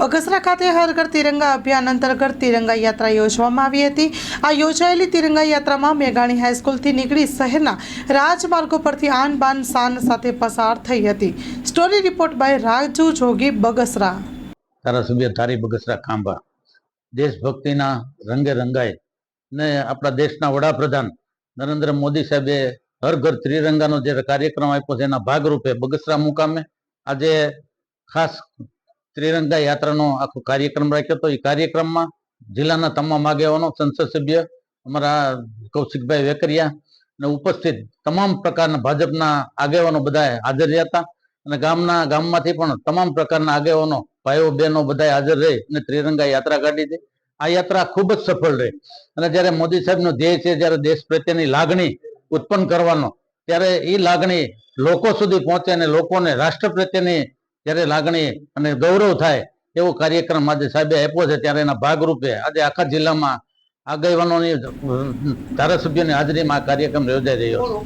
બગસરા ખાતે હર ઘર તિરંગા અભિયાન અંતર્ગત તિરંગા યાત્રા યોજવામાં આવી હતી. આ યોજાયેલી તિરંગા યાત્રામાં મેઘાણી હાઈસ્કૂલથી નીકળી શહેરના રાજમાર્ગો પરથી આન બાન શાન સાથે પસાર થઈ હતી. Story report by Raju Jogi, Bagasara. ધારાસભ્ય ધારી બગસરા ખાંભા. દેશભક્તિના રંગે રંગાય ને આપણા દેશના વડાપ્રધાન નરેન્દ્ર મોદી સાહેબે હર ઘર ત્રિરંગાનો જે કાર્યક્રમ આપ્યો છે એના ભાગરૂપે બગસરા મુકામે આજે ખાસ ત્રિરંગા યાત્રાનો આખો કાર્યક્રમ રાખ્યો હતો. એ કાર્યક્રમમાં જિલ્લાના તમામ આગેવાનો, સંસદ સભ્ય, અમારા કૌશિકભાઈ વેકરિયા અને ઉપસ્થિત તમામ પ્રકારના ભાજપના આગેવાનો બધા હાજર રહ્યા હતા. અને ગામના, ગામમાંથી પણ તમામ પ્રકારના આગેવાનો, ભાઈઓ, બહેનો બધા હાજર રહી અને ત્રિરંગા યાત્રા કાઢી હતી. આ યાત્રા ખૂબ જ સફળ રહી. અને જ્યારે મોદી સાહેબનો ધ્યેય છે, જ્યારે દેશ પ્રત્યેની લાગણી ઉત્પન્ન કરવાનો, ત્યારે એ લાગણી લોકો સુધી પહોંચે અને લોકોને રાષ્ટ્ર પ્રત્યેની જ્યારે લાગણી અને ગૌરવ થાય એવો કાર્યક્રમ આજે સાહેબે આપ્યો છે. ત્યારે એના ભાગરૂપે આજે આખા જિલ્લામાં આગેવાનોની ધારાસભ્યોની હાજરીમાં આ કાર્યક્રમ યોજાઈ રહ્યો છે.